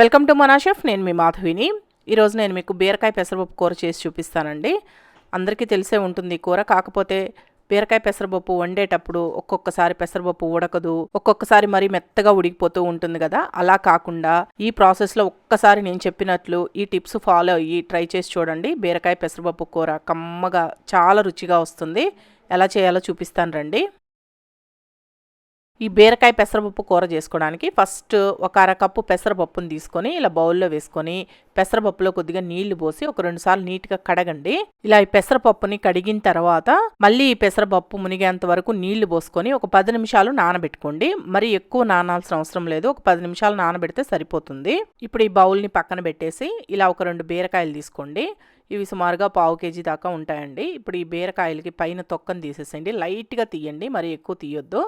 Welcome to మనా chef నేను మీ మాధవిని. ఈరోజు నేను మీకు బీరకాయ పెసరపప్పు కూర చేసి చూపిస్తానండి. అందరికీ తెలిసే ఉంటుంది ఈ కూర కాకపోతే బీరకాయ పెసరపప్పు వండేటప్పుడు ఒక్కొక్కసారి పెసరపప్పు ఉడకదు ఒక్కొక్కసారి మరీ మెత్తగా ఉడికిపోతూ ఉంటుంది కదా. అలా కాకుండా ఈ ప్రాసెస్లో ఒక్కసారి నేను చెప్పినట్లు ఈ టిప్స్ ఫాలో అయ్యి ట్రై చేసి చూడండి. బీరకాయ పెసరపప్పు కూర కమ్మగా చాలా రుచిగా వస్తుంది. ఎలా చేయాలో చూపిస్తాను రండి. ఈ బీరకాయ పెసరపప్పు కూర చేసుకోవడానికి ఫస్ట్ ఒక అరకప్పు పెసరపప్పుని తీసుకొని ఇలా బౌల్లో వేసుకొని పెసరపప్పులో కొద్దిగా నీళ్ళు పోసి ఒక రెండు సార్లు నీట్గా కడగండి. ఇలా ఈ పెసరపప్పుని కడిగిన తర్వాత మళ్ళీ ఈ పెసరపప్పు మునిగేంత వరకు నీళ్ళు పోసుకొని ఒక పది నిమిషాలు నానబెట్టుకోండి. మరి ఎక్కువ నానాల్సిన అవసరం లేదు. ఒక పది నిమిషాలు నానబెడితే సరిపోతుంది. ఇప్పుడు ఈ బౌల్ని పక్కన పెట్టేసి ఇలా ఒక రెండు బీరకాయలు తీసుకోండి. ఇవి సుమారుగా పావు కేజీ దాకా ఉంటాయండి. ఇప్పుడు ఈ బీరకాయలకి పైన తొక్కను తీసేసేయండి. లైట్గా తీయండి. మరి ఎక్కువ తీయొద్దు.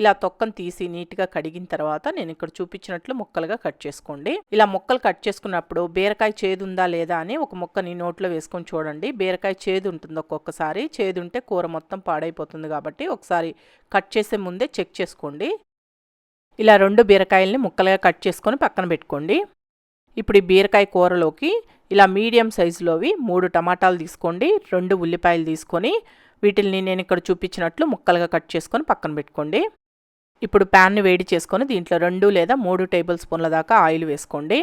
ఇలా తొక్కను తీసి నీట్గా కడిగిన తర్వాత నేను ఇక్కడ చూపించినట్లు ముక్కలుగా కట్ చేసుకోండి. ఇలా ముక్కలు కట్ చేసుకున్నప్పుడు బీరకాయ చేదు ఉందా లేదా అని ఒక ముక్కని నోట్లో వేసుకొని చూడండి. బీరకాయ చేదు ఉంటుంది ఒక్కొక్కసారి? చేదు ఉంటే కూర మొత్తం పాడైపోతుంది కాబట్టి ఒకసారి కట్ చేసే ముందే చెక్ చేసుకోండి. ఇలా రెండు బీరకాయల్ని ముక్కలుగా కట్ చేసుకొని పక్కన పెట్టుకోండి. ఇప్పుడు ఈ బీరకాయ కూరలోకి ఇలా మీడియం సైజులోవి మూడు టమాటాలు తీసుకోండి. రెండు ఉల్లిపాయలు తీసుకొని వీటిని నేను ఇక్కడ చూపించినట్లు ముక్కలుగా కట్ చేసుకొని పక్కన పెట్టుకోండి. ఇప్పుడు ప్యాన్ని వేడి చేసుకొని దీంట్లో రెండు లేదా మూడు టేబుల్ స్పూన్ల దాకా ఆయిల్ వేసుకోండి.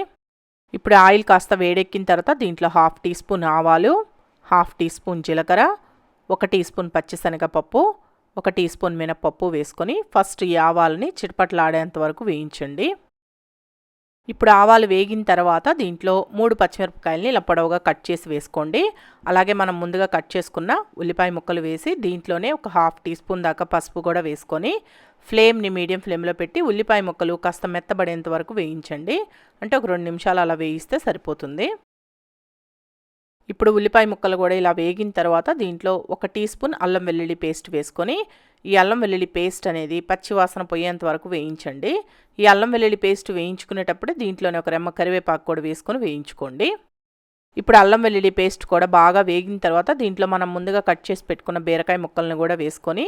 ఇప్పుడు ఆయిల్ కాస్త వేడెక్కిన తర్వాత దీంట్లో హాఫ్ టీ స్పూన్ ఆవాలు హాఫ్ టీ స్పూన్ జీలకర్ర ఒక టీ స్పూన్ పచ్చిశనగపప్పు ఒక టీ స్పూన్ మినపప్పు వేసుకొని ఫస్ట్ ఈ ఆవాలని చిటపట్లాడేంత వరకు వేయించండి. ఇప్పుడు ఆవాలు వేగిన తర్వాత దీంట్లో మూడు పచ్చిమిరపకాయలని ఇలా పొడవుగా కట్ చేసి వేసుకోండి. అలాగే మనం ముందుగా కట్ చేసుకున్న ఉల్లిపాయ ముక్కలు వేసి దీంట్లోనే ఒక హాఫ్ టీ స్పూన్ దాకా పసుపు కూడా వేసుకొని ఫ్లేమ్ని మీడియం ఫ్లేమ్లో పెట్టి ఉల్లిపాయ ముక్కలు కాస్త మెత్తబడేంత వరకు వేయించండి. అంటే ఒక రెండు నిమిషాలు అలా వేయిస్తే సరిపోతుంది. ఇప్పుడు ఉల్లిపాయ ముక్కలు కూడా ఇలా వేగిన తర్వాత దీంట్లో ఒక టీ స్పూన్ అల్లం వెల్లుల్లి పేస్ట్ వేసుకొని ఈ అల్లం వెల్లుల్లి పేస్ట్ అనేది పచ్చివాసన పోయేంత వరకు వేయించండి. ఈ అల్లం వెల్లుల్లి పేస్ట్ వేయించుకునేటప్పుడు దీంట్లోనే ఒక రెమ్మ కరివేపాకు కూడా వేసుకొని వేయించుకోండి. ఇప్పుడు అల్లం వెల్లుల్లి పేస్ట్ కూడా బాగా వేగిన తర్వాత దీంట్లో మనం ముందుగా కట్ చేసి పెట్టుకున్న బీరకాయ ముక్కలను కూడా వేసుకొని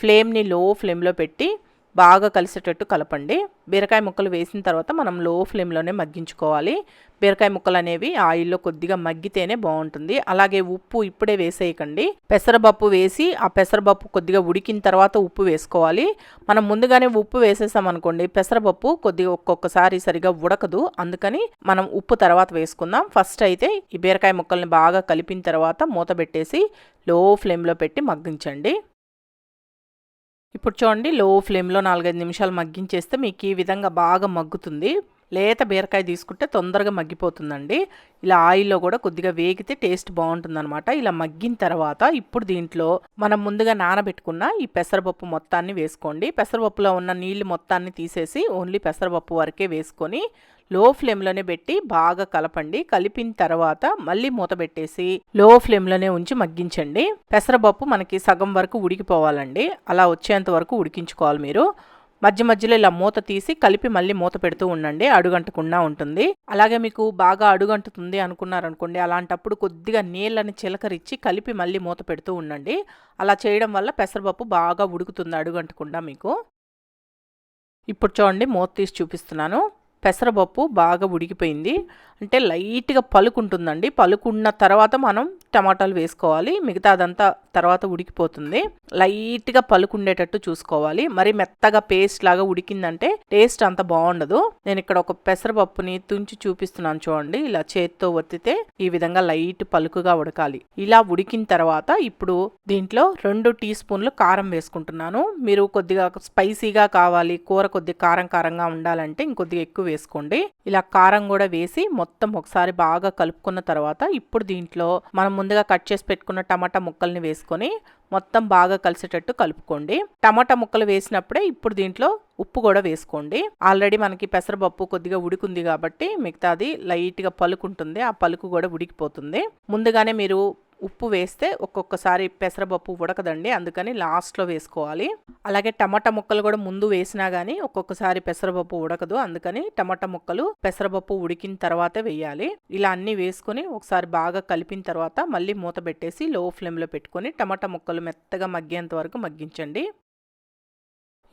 ఫ్లేమ్ని లో ఫ్లేమ్లో పెట్టి బాగా కలిసేటట్టు కలపండి. బీరకాయ ముక్కలు వేసిన తర్వాత మనం లో ఫ్లేమ్లోనే మగ్గించుకోవాలి. బీరకాయ ముక్కలు అనేవి ఆయిల్లో కొద్దిగా మగ్గితేనే బాగుంటుంది. అలాగే ఉప్పు ఇప్పుడే వేసేయకండి. పెసరపప్పు వేసి ఆ పెసరపప్పు కొద్దిగా ఉడికిన తర్వాత ఉప్పు వేసుకోవాలి. మనం ముందుగానే ఉప్పు వేసేసామనుకోండి పెసరపప్పు కొద్దిగా ఒక్కొక్కసారి సరిగా ఉడకదు. అందుకని మనం ఉప్పు తర్వాత వేసుకుందాం. ఫస్ట్ అయితే ఈ బీరకాయ ముక్కల్ని బాగా కలిపిన తర్వాత మూత పెట్టేసి లో ఫ్లేమ్లో పెట్టి మగ్గించండి. ఇప్పుడు చూడండి లో ఫ్లేమ్లో నాలుగైదు నిమిషాలు మగ్గించేస్తే మీకు ఈ విధంగా బాగా మగ్గుతుంది. లేత బీరకాయ తీసుకుంటే తొందరగా మగ్గిపోతుందండి. ఇలా ఆయిల్లో కూడా కొద్దిగా వేగితే టేస్ట్ బాగుంటుందన్నమాట. ఇలా మగ్గిన తర్వాత ఇప్పుడు దీంట్లో మనం ముందుగా నానబెట్టుకున్న ఈ పెసరపప్పు మొత్తాన్ని వేసుకోండి. పెసరపప్పులో ఉన్న నీళ్ళు మొత్తాన్ని తీసేసి ఓన్లీ పెసరపప్పు వరకే వేసుకొని లో ఫ్లేమ్లోనే పెట్టి బాగా కలపండి. కలిపిన తర్వాత మళ్ళీ మూత పెట్టేసి లో ఫ్లేమ్లోనే ఉంచి మగ్గించండి. పెసరపప్పు మనకి సగం వరకు ఉడికిపోవాలండి. అలా వచ్చేంత వరకు ఉడికించుకోవాలి మీరు. మధ్య మధ్యలో ఇలా మూత తీసి కలిపి మళ్ళీ మూత పెడుతూ ఉండండి అడుగంటకుండా ఉంటుంది. అలాగే మీకు బాగా అడుగంటుతుంది అనుకున్నారనుకోండి అలాంటప్పుడు కొద్దిగా నీళ్ళని చిలకరిచ్చి కలిపి మళ్ళీ మూత పెడుతూ ఉండండి. అలా చేయడం వల్ల పెసరపప్పు బాగా ఉడుకుతుంది అడుగంటకుండా మీకు. ఇప్పుడు చూడండి మూత తీసి చూపిస్తున్నాను. పెసరపప్పు బాగా ఉడికిపోయింది. అంటే లైట్గా పలుకుంటుందండి. పలుకున్న తర్వాత మనం టమాటాలు వేసుకోవాలి. మిగతా అదంతా తర్వాత ఉడికిపోతుంది. లైట్గా పలుకుండేటట్టు చూసుకోవాలి. మరి మెత్తగా పేస్ట్ లాగా ఉడికిందంటే టేస్ట్ అంత బాగుండదు. నేను ఇక్కడ ఒక పెసరపప్పుని తుంచి చూపిస్తున్నాను చూడండి. ఇలా చేత్తో ఒత్తితే ఈ విధంగా లైట్ పలుకుగా ఉడకాలి. ఇలా ఉడికిన తర్వాత ఇప్పుడు దీంట్లో రెండు టీ స్పూన్లు కారం వేసుకుంటున్నాను. మీరు కొద్దిగా స్పైసీగా కావాలి. కూర కొద్దిగా కారం కారంగా ఉండాలంటే ఇంకొద్దిగా ఎక్కువ వేసుకోండి. ఇలా కారం కూడా వేసి మొత్తం ఒకసారి బాగా కలుపుకున్న తర్వాత ఇప్పుడు దీంట్లో మనం ముందుగా కట్ చేసి పెట్టుకున్న టమాటా ముక్కల్ని వేసుకొని మొత్తం బాగా కలిసేటట్టు కలుపుకోండి. టమాటా ముక్కలు వేసినప్పుడే ఇప్పుడు దీంట్లో ఉప్పు కూడా వేసుకోండి. ఆల్రెడీ మనకి పెసరపప్పు కొద్దిగా ఉడికుంది కాబట్టి మిగతాది లైట్గా పలుకుంటుంది. ఆ పలుకు కూడా ఉడికిపోతుంది. ముందుగానే మీరు ఉప్పు వేస్తే ఒక్కొక్కసారి పెసరపప్పు ఉడకదండి. అందుకని లాస్ట్లో వేసుకోవాలి. అలాగే టమాటా ముక్కలు కూడా ముందు వేసినా కానీ ఒక్కొక్కసారి పెసరపప్పు ఉడకదు. అందుకని టమాటా ముక్కలు పెసరపప్పు ఉడికిన తర్వాతే వేయాలి. ఇలా అన్నీ వేసుకొని ఒకసారి బాగా కలిపిన తర్వాత మళ్ళీ మూత పెట్టేసి లో ఫ్లేమ్లో పెట్టుకొని టమాటా ముక్కలు మెత్తగా మగ్గేంత వరకు మగ్గించండి.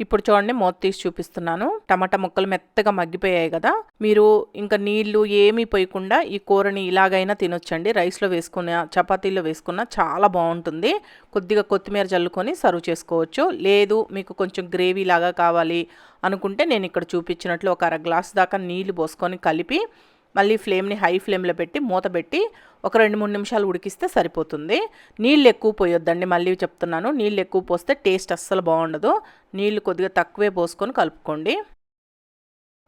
ఇప్పుడు చూడండి మూత తీసి చూపిస్తున్నాను. టమాటా ముక్కలు మెత్తగా మగ్గిపోయాయి కదా. మీరు ఇంకా నీళ్ళు ఏమీ పోయకుండా ఈ కూరని ఇలాగైనా తినొచ్చండి. రైస్లో వేసుకున్న చపాతీలో వేసుకున్న చాలా బాగుంటుంది. కొద్దిగా కొత్తిమీర చల్లుకొని సర్వ్ చేసుకోవచ్చు. లేదు మీకు కొంచెం గ్రేవీ లాగా కావాలి అనుకుంటే నేను ఇక్కడ చూపించినట్లు ఒక అర గ్లాస్ దాకా నీళ్ళు పోసుకొని కలిపి మళ్ళీ ఫ్లేమ్ని హై ఫ్లేమ్లో పెట్టి మూత పెట్టి ఒక రెండు మూడు నిమిషాలు ఉడికిస్తే సరిపోతుంది. నీళ్ళు ఎక్కువ పోయొద్దండి మళ్ళీ చెప్తున్నాను. నీళ్ళు ఎక్కువ పోస్తే టేస్ట్ అస్సలు బాగుండదు. నీళ్ళు కొద్దిగా తక్కువే పోసుకొని కలుపుకోండి.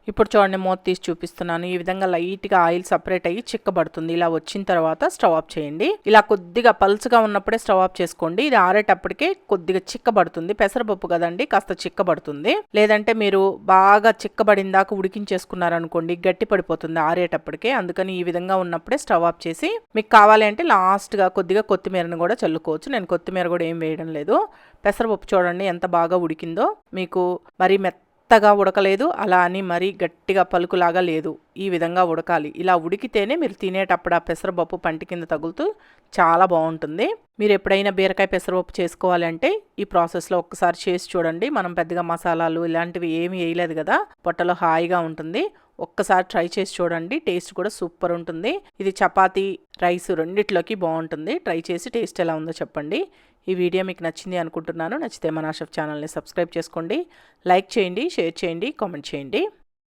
ఇప్పుడు చూడండి మూత తీసి చూపిస్తున్నాను. ఈ విధంగా లైట్గా ఆయిల్ సపరేట్ అయ్యి చిక్కబడుతుంది. ఇలా వచ్చిన తర్వాత స్టవ్ ఆఫ్ చేయండి. ఇలా కొద్దిగా పల్చగా ఉన్నప్పుడే స్టవ్ ఆఫ్ చేసుకోండి. ఇది ఆరేటప్పటికే కొద్దిగా చిక్కబడుతుంది. పెసరపప్పు కదండి కాస్త చిక్కబడుతుంది. లేదంటే మీరు బాగా చిక్కబడిన దాకా ఉడికించేసుకున్నారనుకోండి గట్టి పడిపోతుంది ఆరేటప్పటికే. అందుకని ఈ విధంగా ఉన్నప్పుడే స్టవ్ ఆఫ్ చేసి మీకు కావాలి అంటే లాస్ట్గా కొద్దిగా కొత్తిమీరను కూడా చల్లుకోవచ్చు. నేను కొత్తిమీర కూడా ఏం వేయడం లేదు. పెసరపప్పు చూడండి ఎంత బాగా ఉడికిందో. మీకు మరి మెత్త మెత్తగా ఉడకలేదు. అలా అని మరీ గట్టిగా పలుకులాగా లేదు. ఈ విధంగా ఉడకాలి. ఇలా ఉడికితేనే మీరు తినేటప్పుడు ఆ పెసరపప్పు పంటి కింద తగులుతూ చాలా బాగుంటుంది. మీరు ఎప్పుడైనా బీరకాయ పెసరపప్పు చేసుకోవాలంటే ఈ ప్రాసెస్లో ఒక్కసారి చేసి చూడండి. మనం పెద్దగా మసాలాలు ఇలాంటివి ఏమీ వేయలేదు కదా. పొట్టలో హాయిగా ఉంటుంది. ఒక్కసారి ట్రై చేసి చూడండి. టేస్ట్ కూడా సూపర్ ఉంటుంది. ఇది చపాతీ రైస్ రెండిట్లోకి బాగుంటుంది. ట్రై చేసి టేస్ట్ ఎలా ఉందో చెప్పండి. ఈ వీడియో మీకు నచ్చింది అనుకుంటున్నాను. నచ్చితే మన షెఫ్ ఛానల్ని సబ్స్క్రైబ్ చేసుకోండి. లైక్ చేయండి షేర్ చేయండి కామెంట్ చేయండి.